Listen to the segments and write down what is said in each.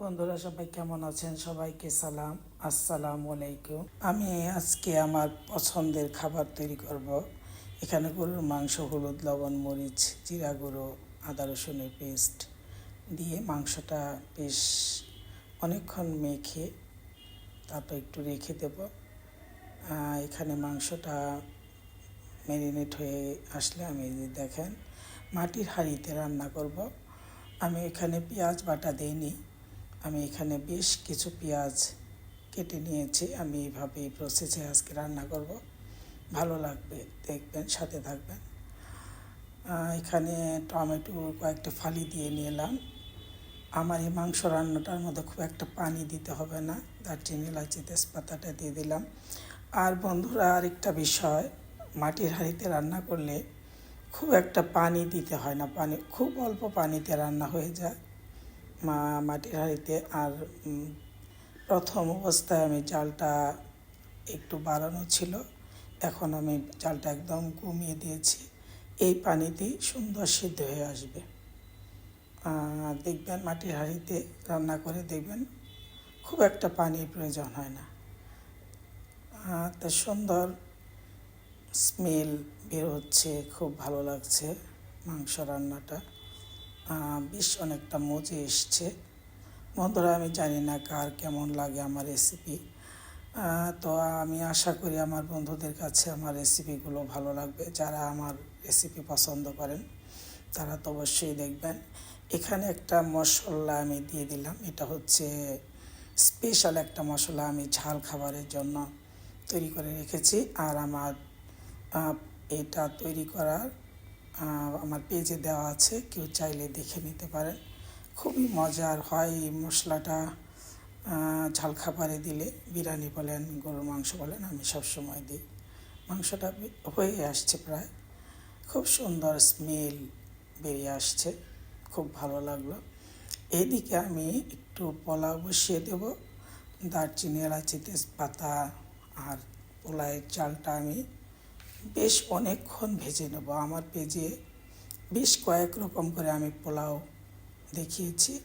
বন্ধুরা, সবাই কেমন আছেন? সবাইকে সালাম। আসসালামু আলাইকুম। আমি আজকে আমার পছন্দের খাবার তৈরি করব। এখানে গরুর মাংস, হলুদ, লবণ, মরিচ, জিরা গুঁড়ো, আদা রসুনের পেস্ট দিয়ে মাংসটা বেশ অনেকক্ষণ মেখে তারপর একটু রেখে দেব। এখানে মাংসটা ম্যারিনেট হয়ে আসলে আমি দেখেন, মাটির হাঁড়িতে রান্না করব। আমি এখানে পেঁয়াজ বাটা দিইনি। আমি এখানে বেশ কিছু পেঁয়াজ কেটে নিয়েছি। আমি এইভাবে এই প্রসেসে আজকে রান্না করব। ভালো লাগবে, দেখবেন, সাথে থাকবেন। এখানে টমেটো কয়েকটা ফালি দিয়ে নিলাম। আমার এই মাংস রান্নাটার মধ্যে খুব একটা পানি দিতে হবে না। দারচিনি, এলাচি, তেজপাতাটা দিয়ে দিলাম। আর বন্ধুরা, আরেকটা বিষয়, মাটির হাঁড়িতে রান্না করলে খুব একটা পানি দিতে হয় না। পানি, খুব অল্প পানিতে রান্না হয়ে যায়। মাটির হাঁড়িতে আর প্রথম অবস্থায় আমি চালটা একটু বাড়ানো ছিল। এখন আমি চালটা একদম কমিয়ে দিয়েছি। এই পানিতেই সুন্দর সিদ্ধ হয়ে আসবে। দেখবেন মাটির হাঁড়িতে রান্না করে দেখবেন খুব একটা পানির প্রয়োজন হয় না। তা সুন্দর স্মেল বের হচ্ছে, খুব ভালো লাগছে মাংস রান্নাটা। বেশ অনেকটা মজে এসছে। বন্ধুরা, আমি জানি না কার কেমন লাগে আমার রেসিপি তো আমি আশা করি আমার বন্ধুদের কাছে আমার রেসিপিগুলো ভালো লাগবে। যারা আমার রেসিপি পছন্দ করেন, তারা তো অবশ্যই দেখবেন। এখানে একটা মশলা আমি দিয়ে দিলাম। এটা হচ্ছে স্পেশাল একটা মশলা আমি ঝাল খাবারের জন্য তৈরি করে রেখেছি। আর আমার এটা তৈরি করার আমার পেজে দেওয়া আছে, কেউ চাইলে দেখে নিতে পারেন খুবই মজার হয় এই মশলাটা ঝাল খাবারে দিলে। বিরিয়ানি বলেন, গরুর মাংস বলেন, আমি সবসময় দিই। মাংসটা হয়ে আসছে প্রায়। খুব সুন্দর স্মেল বেরিয়ে আসছে। খুব ভালো লাগল। এইদিকে আমি একটু পোলাও বসিয়ে দেব। দারচিনি, এলাচি, তেজপাতা আর পোলাওয়ের চালটা আমি বেশ অনেকক্ষণ ভেজে নেব। আমার পেজে বেশ কয়েক রকম করে আমি পোলাও দেখিয়েছি।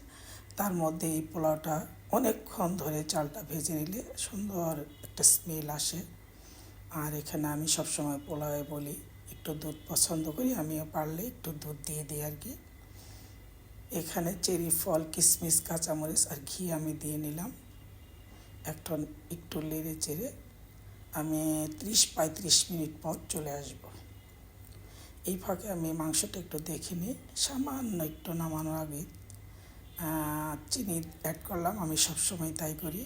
তার মধ্যে এই পোলাওটা অনেকক্ষণ ধরে চালটা ভেজে নিলে সুন্দর একটা স্মেল আসে। আর এখানে আমি সবসময় পোলাওয়ে বলি, একটু দুধ পছন্দ করি, আমিও পারলে একটু দুধ দিয়ে দিই আর কি। এখানে চেরি ফল কিশমিশ কাঁচামরিচ আর ঘি আমি দিয়ে নিলাম। একটা, একটু লেড়ে চেড়ে আমি ত্রিশ পঁয়ত্রিশ মিনিট পর চলে আসব। এই ফাঁকে আমি মাংসটা একটু দেখে নিই। সামান্য একটু নামানোর আগে চিনি অ্যাড করলাম। আমি সবসময় তাই করি।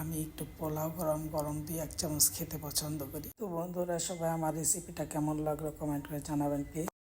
আমি একটু পোলাও গরম গরম দিয়ে এক চামচ খেতে পছন্দ করি। তো বন্ধুরা, সবাই আমার রেসিপিটা কেমন লাগল কমেন্ট করে জানাবেন প্লিজ